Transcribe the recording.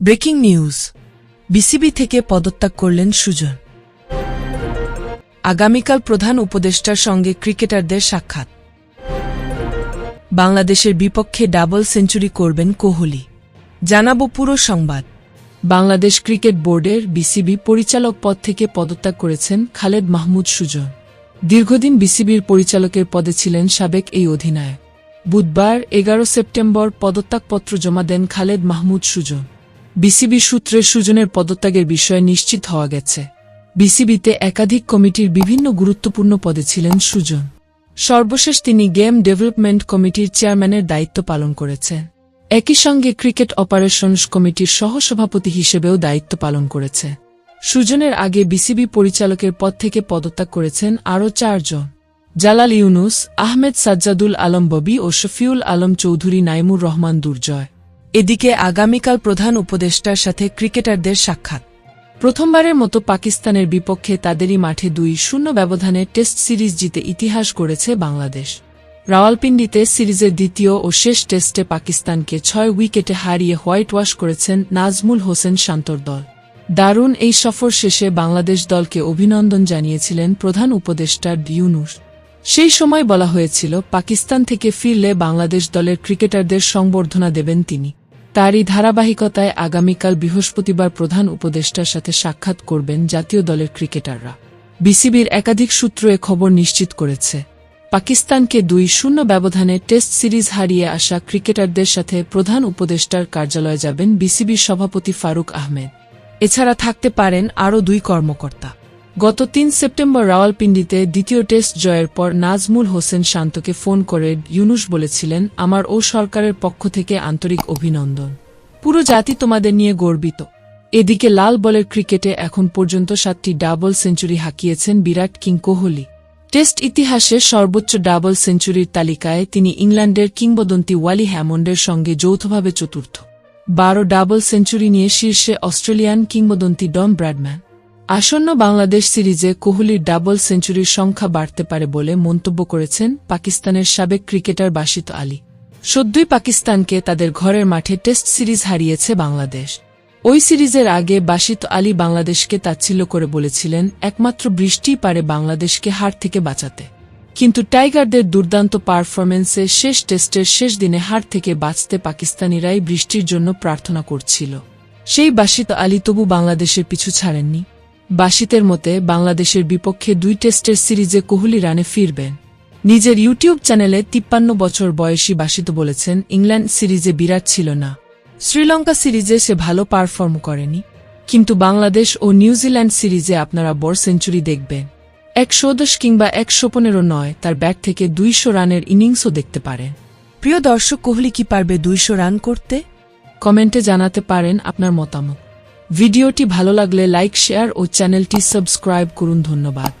Breaking news. BCB থেকে পদত্যাগ করলেন সুজন। আগামীকাল প্রধান উপদেষ্টার সঙ্গে ক্রিকেটারদের সাক্ষাৎ। বাংলাদেশের বিপক্ষে ডাবল সেঞ্চুরি করবেন কোহলি। জানাব পুরো সংবাদ। বাংলাদেশ ক্রিকেট বোর্ডের বিসিবি পরিচালক পদ থেকে পদত্যাগ করেছেন খালেদ মাহমুদ সুজন। দীর্ঘদিন বিসিবির পরিচালকের পদে ছিলেন সাবেক এই অধিনায়ক। বুধবার এগারো সেপ্টেম্বর পদত্যাগপত্র জমা দেন খালেদ মাহমুদ সুজন। বিসিবি সূত্রে সুজনের পদত্যাগের বিষয়ে নিশ্চিত হওয়া গেছে। বিসিবিতে একাধিক কমিটির বিভিন্ন গুরুত্বপূর্ণ পদে ছিলেন সুজন। সর্বশেষ তিনি গেম ডেভেলপমেন্ট কমিটির চেয়ারম্যানের দায়িত্ব পালন করেছেন। একই সঙ্গে ক্রিকেট অপারেশনস কমিটির সহসভাপতি হিসেবেও দায়িত্ব পালন করেছে। সুজনের আগে বিসিবি পরিচালকের পদ থেকে পদত্যাগ করেছেন আরও চারজন। জালাল ইউনুস, আহমেদ সাজ্জাদুল আলম ববি ও শফিউল আলম চৌধুরী নাইমুর রহমান দুর্জয়। এদিকে আগামীকাল প্রধান উপদেষ্টার সাথে ক্রিকেটারদের সাক্ষাৎ। প্রথমবারের মতো পাকিস্তানের বিপক্ষে তাদেরই মাঠে দুই শূন্য ব্যবধানে টেস্ট সিরিজ জিতে ইতিহাস গড়েছে বাংলাদেশ। রাওয়ালপিন্ডিতে সিরিজের দ্বিতীয় ও শেষ টেস্টে পাকিস্তানকে ছয় উইকেটে হারিয়ে হোয়াইট ওয়াশ করেছেন নাজমুল হোসেন শান্তর দল। দারুণ এই সফর শেষে বাংলাদেশ দলকে অভিনন্দন জানিয়েছিলেন প্রধান উপদেষ্টা ইউনুস। সেই সময় বলা হয়েছিল, পাকিস্তান থেকে ফিরলে বাংলাদেশ দলের ক্রিকেটারদের সংবর্ধনা দেবেন তিনি। তারই ধারাবাহিকতায় আগামীকাল বৃহস্পতিবার প্রধান উপদেষ্টার সাথে সাক্ষাৎ করবেন জাতীয় দলের ক্রিকেটাররা। বিসিবির একাধিক সূত্র এ খবর নিশ্চিত করেছে। পাকিস্তানকে দুই শূন্য ব্যবধানে টেস্ট সিরিজ হারিয়ে আসা ক্রিকেটারদের সাথে প্রধান উপদেষ্টার কার্যালয়ে যাবেন বিসিবির সভাপতি ফারুক আহমেদ। এছাড়া থাকতে পারেন আরও দুই কর্মকর্তা। গত তিন সেপ্টেম্বর রাওয়ালপিন্ডিতে দ্বিতীয় টেস্ট জয়ের পর নাজমুল হোসেন শান্তকে ফোন করে ইউনুস বলেছিলেন, আমার ও সরকারের পক্ষ থেকে আন্তরিক অভিনন্দন। পুরো জাতি তোমাদের নিয়ে গর্বিত। এদিকে লাল বলের ক্রিকেটে এখন পর্যন্ত সাতটি ডাবল সেঞ্চুরি হাঁকিয়েছেন বিরাট কিং কোহলি। টেস্ট ইতিহাসে সর্বোচ্চ ডাবল সেঞ্চুরির তালিকায় তিনি ইংল্যান্ডের কিংবদন্তি ওয়ালি হ্যামন্ডের সঙ্গে যৌথভাবে চতুর্থ। বারো ডাবল সেঞ্চুরি নিয়ে শীর্ষে অস্ট্রেলিয়ান কিংবদন্তি ডম ব্র্যাডম্যান। আসন্ন বাংলাদেশ সিরিজে কোহলির ডাবল সেঞ্চুরির সংখ্যা বাড়তে পারে বলে মন্তব্য করেছেন পাকিস্তানের সাবেক ক্রিকেটার বাসিত আলী। সদ্যই পাকিস্তানকে তাদের ঘরের মাঠে টেস্ট সিরিজ হারিয়েছে বাংলাদেশ। ওই সিরিজের আগে বাসিত আলী বাংলাদেশকে তাচ্ছিল্য করে বলেছিলেন, একমাত্র বৃষ্টিই পারে বাংলাদেশকে হার থেকে বাঁচাতে। কিন্তু টাইগারদের দুর্দান্ত পারফরমেন্সে শেষ টেস্টের শেষ দিনে হার থেকে বাঁচতে পাকিস্তানিরাই বৃষ্টির জন্য প্রার্থনা করছিল। সেই বাসিত আলী তবু বাংলাদেশের পিছু ছাড়েননি। বাসিতের মতে, বাংলাদেশের বিপক্ষে দুই টেস্টের সিরিজে কোহলি রানে ফিরবেন। নিজের ইউটিউব চ্যানেলে তিপ্পান্ন বছর বয়সী বাসিত বলেছেন, ইংল্যান্ড সিরিজে বিরাট ছিল না। শ্রীলঙ্কা সিরিজে সে ভালো পারফর্ম করেনি। কিন্তু বাংলাদেশ ও নিউজিল্যান্ড সিরিজে আপনারা বড় সেঞ্চুরি দেখবেন। একশো দশ কিংবা একশো পনেরো নয়, তার ব্যাট থেকে দুইশো রানের ইনিংসও দেখতে পারেন। প্রিয় দর্শক, কোহলি কি পারবে দুইশো রান করতে? কমেন্টে জানাতে পারেন আপনার মতামত। ভিডিওটি ভালো লাগলে লাইক শেয়ার ও চ্যানেলটি সাবস্ক্রাইব করুন। ধন্যবাদ।